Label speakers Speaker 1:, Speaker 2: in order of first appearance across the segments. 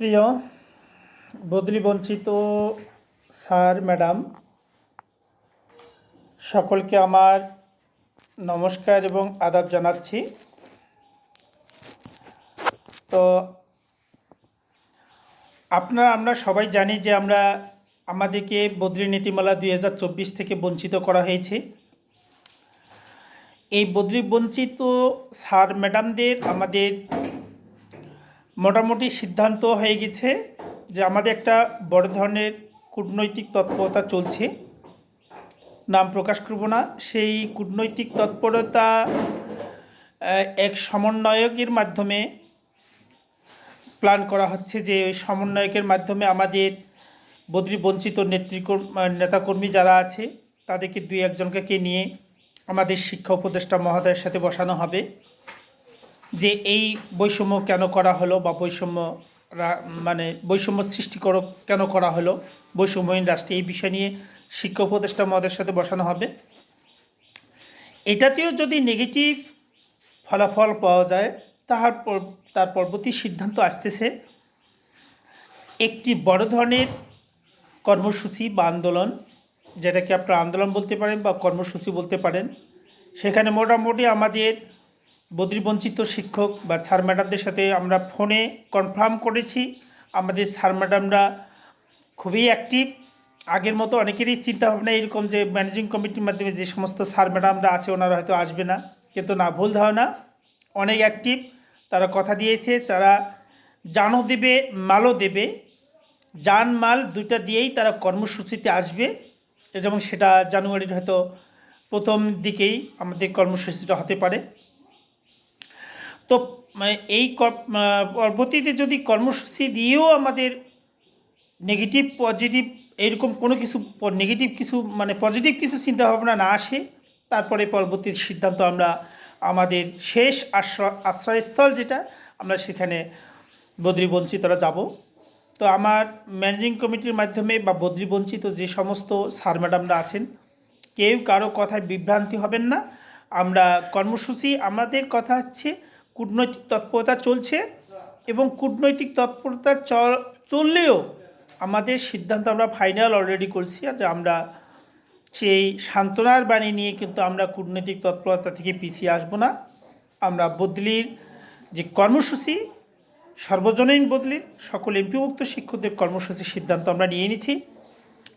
Speaker 1: প্রিয়, বদলি বঞ্চিত স্যার, ম্যাডাম, সকলকে আমার নমস্কার এবং আদাব জানাচ্ছি। তো, আপনারা, আমরা সবাই জানি যে আমরা আমাদেরকে বদলি নীতিমালা দুই হাজার চব্বিশ থেকে বঞ্চিত করা হয়েছে। এই বদলি বঞ্চিত স্যার, ম্যাডামদের, আমাদের মোটামুটি সিদ্ধান্ত হয়ে গেছে যে আমাদের একটা বড় ধরনের কূটনৈতিক তৎপরতা চলছে। নাম প্রকাশ করব না। সেই কূটনৈতিক তৎপরতা এক সমন্বয়কের মাধ্যমে প্ল্যান করা হচ্ছে যে ওই সমন্বয়কের মাধ্যমে আমাদের বদলি বঞ্চিত নেতৃকর্ম, নেতাকর্মী যারা আছে, তাদেরকে দুই একজনকে নিয়ে আমাদের শিক্ষা উপদেষ্টা মহোদয়ের সাথে বসানো হবে। যে এই বৈষম্য কেন করা হলো বা বৈষম্য মানে বৈষম্য সৃষ্টি করো, কেন করা হলো? বৈষম্যহীন রাষ্ট্রে এই বিষয় নিয়ে শিক্ষা উপদেষ্টা মহোদয়ের সাথে বসানো হবে। এটাতেও যদি নেগেটিভ ফলাফল পাওয়া যায়, তাহার তার পরবর্তী সিদ্ধান্ত আসতেছে একটি বড় ধরনের কর্মসূচি বা আন্দোলন, যেটাকে আপনারা আন্দোলন বলতে পারেন বা কর্মসূচি বলতে পারেন। সেখানে মোটামুটি আমাদের বদলিবঞ্চিত শিক্ষক বা স্যার ম্যাডামদের সাথে আমরা ফোনে কনফার্ম করেছি। আমাদের স্যার ম্যাডামরা খুবই অ্যাক্টিভ আগের মতো অনেকেরই চিন্তাভাবনা এরকম যে ম্যানেজিং কমিটির মাধ্যমে যে সমস্ত স্যার ম্যাডামরা আছে ওনারা হয়তো আসবে না। কিন্তু না, ভুল ধারণা। অনেক অ্যাক্টিভ তারা কথা দিয়েছে, তারা জানও দেবে, মালও দেবে। যান মাল দুইটা দিয়েই তারা কর্মসূচিতে আসবে। এবং সেটা জানুয়ারির হয়তো প্রথম দিকেই আমাদের কর্মসূচিটা হতে পারে। তো মানে এই পরবর্তীতে যদি কর্মসূচি দিয়েও আমাদের নেগেটিভ পজিটিভ এরকম কোনো কিছু নেগেটিভ কিছু মানে পজিটিভ কিছু চিন্তাভাবনা না আসে, তারপরে পরবর্তী সিদ্ধান্ত আমরা আমাদের শেষ আশ্রয়, আশ্রয়স্থল যেটা, আমরা সেখানে বদলি বঞ্চিতরা যাব। তো আমার ম্যানেজিং কমিটির মাধ্যমে বা বদলি বঞ্চিত যে সমস্ত স্যার ম্যাডামরা আছেন, কেউ কারও কথায় বিভ্রান্তি হবেন না। আমরা কর্মসূচি, আমাদের কথা হচ্ছে কূটনৈতিক তৎপরতা চলছে এবং কূটনৈতিক তৎপরতা চললেও আমাদের সিদ্ধান্ত আমরা ফাইনাল অলরেডি করছি যে আমরা সেই সান্ত্বনার বাণী নিয়ে কিন্তু আমরা কূটনৈতিক তৎপরতা থেকে পিছিয়ে আসব না। আমরা বদলির যে কর্মসূচি, সর্বজনীন বদলির সকল এমপিভুক্ত শিক্ষকদের কর্মসূচির সিদ্ধান্ত আমরা নিয়ে নিছি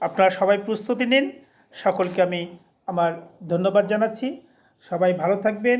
Speaker 1: আপনারা সবাই প্রস্তুতি নিন। সকলকে আমি আমার ধন্যবাদ জানাচ্ছি। সবাই ভালো থাকবেন।